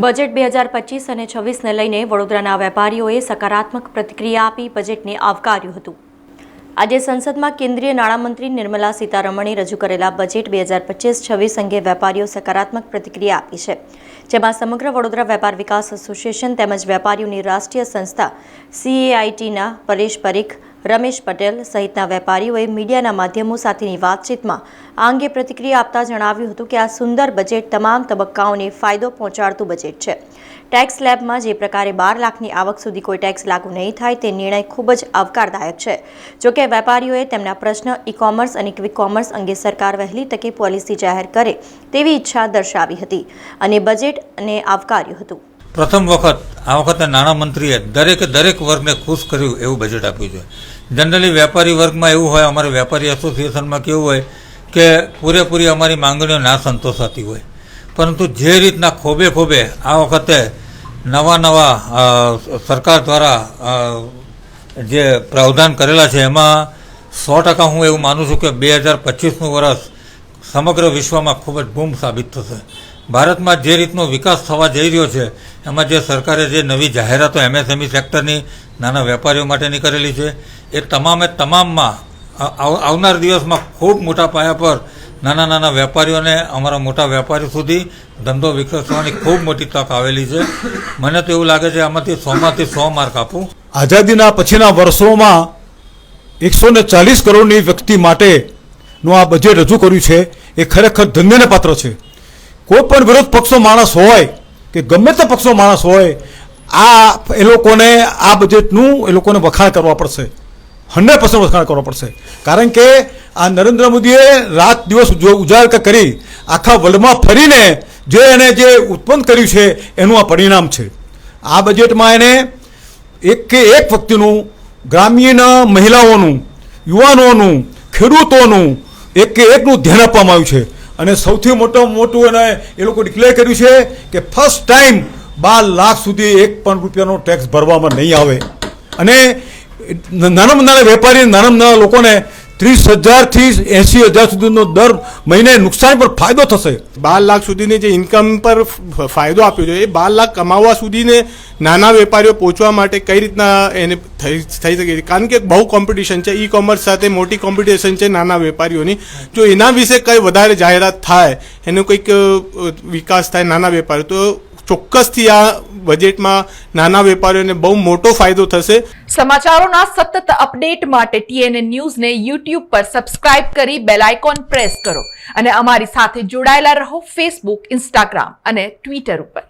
Budget બે હજાર પચીસ અને છવ્વીસને લઈને વડોદરાના વેપારીઓએ સકારાત્મક પ્રતિક્રિયા આપી બજેટને આવકાર્યું હતું. આજે સંસદમાં કેન્દ્રીય નાણામંત્રી નિર્મલા સીતારમણે રજૂ કરેલા બજેટ બે હજાર પચીસ છવ્વીસ અંગે વેપારીઓ સકારાત્મક પ્રતિક્રિયા આપી છે. જેમાં સમગ્ર વડોદરા વેપાર વિકાસ એસોસિએશન તેમજ વેપારીઓની રાષ્ટ્રીય સંસ્થા સીએઆઈટીના પરેશ પરીખ રમેશ પટેલ સહિતના વેપારીઓએ મીડિયાના માધ્યમો સાથેની વાતચીતમાં આ અંગે પ્રતિક્રિયા આપતા જણાવ્યું હતું કે આ સુંદર બજેટ તમામ તબક્કાઓને ફાયદો પહોંચાડતું બજેટ છે. ટેક્સ સ્લેબમાં જે પ્રકારે બાર લાખની આવક સુધી કોઈ ટેક્સ લાગુ નહીં થાય તે નિર્ણય ખૂબ જ આવકારદાયક છે. જોકે વેપારીઓએ તેમના પ્રશ્ન ઈ કોમર્સ અને ક્વિક કોમર્સ અંગે સરકાર વહેલી તકે પોલિસી જાહેર કરે તેવી ઈચ્છા દર્શાવી હતી અને બજેટને આવકાર્યું હતું. પ્રથમ વખત આ વખતે નાણામંત્રીએ દરેકે દરેક વર્ગને ખુશ કર્યું એવું બજેટ આપ્યું છે. જનરલી વેપારી વર્ગમાં એવું હોય, અમારે વેપારી એસોસિએશનમાં કેવું હોય કે પૂરેપૂરી અમારી માંગણીઓ ના સંતોષાતી હોય. પરંતુ જે રીતના ખોબે ખોબે આ વખતે નવા નવા સરકાર દ્વારા જે પ્રાવધાન કરેલા છે, એમાં સો ટકા હું એવું માનું છું કે બે હજાર પચીસનું વર્ષ સમગ્ર વિશ્વમાં ખૂબ જ બૂમ સાબિત થશે. ભારતમાં જે રીતનો વિકાસ થવા જઈ રહ્યો છે, એમાં જે સરકારે જે નવી જાહેરાતો એમએસએમઈ સેક્ટરની નાના વેપારીઓ માટેની કરેલી છે, એ તમામે તમામમાં આવ- આવનાર દિવસમાં ખૂબ મોટા પાયા પર નાના નાના વેપારીઓને અમારા મોટા વેપારીઓ સુધી ધંધો વિકસવાની ખૂબ મોટી તક આવેલી છે. મને તો એવું લાગે છે આમાંથી સોમાંથી સો માર્ક આપું. આઝાદીના પછીના વર્ષોમાં એકસો ને ચાલીસ કરોડની વ્યક્તિ માટેનું આ બજેટ રજૂ કર્યું છે, એ ખરેખર ધન્યને પાત્ર છે. કોઈ પણ વિરોધ પક્ષનો માણસ હોય કે ગમે તે પક્ષનો માણસ હોય, આ એ લોકોને આ બજેટનું એ લોકોને વખાણ કરવા પડશે. હંડ્રેડ પર્સન્ટ વખાણ કરવા પડશે. કારણ કે આ નરેન્દ્ર મોદીએ રાત દિવસ ઉજ- ઉજાગર કરી આખા વર્લ્ડમાં ફરીને જે એને જે ઉત્પન્ન કર્યું છે, એનું આ પરિણામ છે. આ બજેટમાં એને એક કે એક વ્યક્તિનું, ગ્રામીણ મહિલાઓનું, યુવાનોનું, ખેડૂતોનું, એક કે એકનું ધ્યાન આપવામાં આવ્યું છે. અને સૌથી મોટો મોટું એને એ લોકો ડિક્લેર કર્યું છે કે ફર્સ્ટ ટાઈમ બાર લાખ સુધી એક પણ રૂપિયાનો ટેક્સ ભરવામાં નહીં આવે. અને નાનામાં નાના વેપારી નાનામાં નાના લોકોને ત્રીસ હજારથી એંસી હજાર સુધીનો દર મહિને નુકસાન પર ફાયદો થશે. બાર લાખ સુધીની જે ઇન્કમ પર ફાયદો આપ્યો છે, એ બાર લાખ કમાવવા સુધીને નાના વેપારીઓ પહોંચવા માટે કઈ રીતના એને થઈ થઈ શકે છે? કારણ કે બહુ કોમ્પિટિશન છે ઈ કોમર્સ સાથે મોટી કોમ્પિટિશન છે નાના વેપારીઓની. જો એના વિશે કંઈ વધારે જાહેરાત થાય, એનો કંઈક વિકાસ થાય નાના વેપારીઓ, તો ચોક્કસથી આ બજેટમાં નાના વેપારીઓને બહુ મોટો ફાયદો થશે. સમાચારોના સતત અપડેટ માટે ટીએનએ ન્યૂઝને યુટ્યુબ પર સબસ્ક્રાઇબ કરી બેલ આઇકોન પ્રેસ કરો અને અમારી સાથે જોડાયેલા રહો ફેસબુક ઇન્સ્ટાગ્રામ અને ટ્વિટર ઉપર.